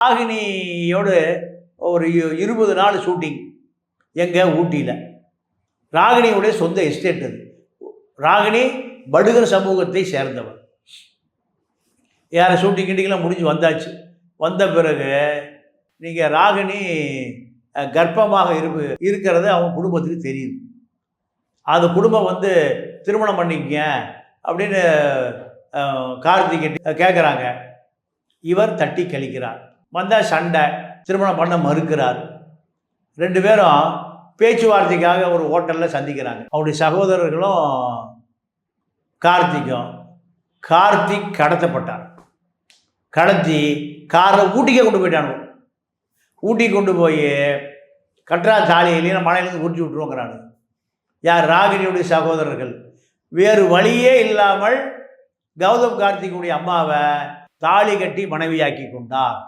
ராகினியோடு ஒரு இருபது நாள் ஷூட்டிங் எங்கே ஊட்டியில். ராகினியுடைய சொந்த எஸ்டேட் அது. ராகினி படுகர் சமூகத்தை சேர்ந்தவர் யார் ஷூட்டிங் கிட்டிங்கெல்லாம் முடிஞ்சு வந்தாச்சு. வந்த பிறகு நீங்கள் ராகினி கர்ப்பமாக இருப்பு இருக்கிறது அவங்க குடும்பத்துக்கு தெரியுது. அந்த குடும்பம் வந்து திருமணம் பண்ணிக்கங்க அப்படின்னு அஹ், கார்த்திகை கேட்குறாங்க இவர் தட்டி கழிக்கிறார். வந்தால் சண்டை திருமணம் பண்ண மறுக்கிறார். ரெண்டு பேரும் பேச்சுவார்த்தைக்காக ஒரு ஹோட்டலில் சந்திக்கிறாங்க. அவருடைய சகோதரர்களும் கார்த்திக்கும் கார்த்திக் கடத்தப்பட்டார். கடத்தி காரை ஊட்டிக்கே கொண்டு போயிட்டானு ஊட்டி கொண்டு போய் கட்ரா சாலையிலேயே மலையிலேருந்து உருட்டி விட்டுருவோங்கிறானு யார்? ராகினியுடைய சகோதரர்கள். வேறு வழியே இல்லாமல் கௌதம் கார்த்திகுடைய அம்மாவை தாலி கட்டி மனைவியாக்கி கொண்டார்.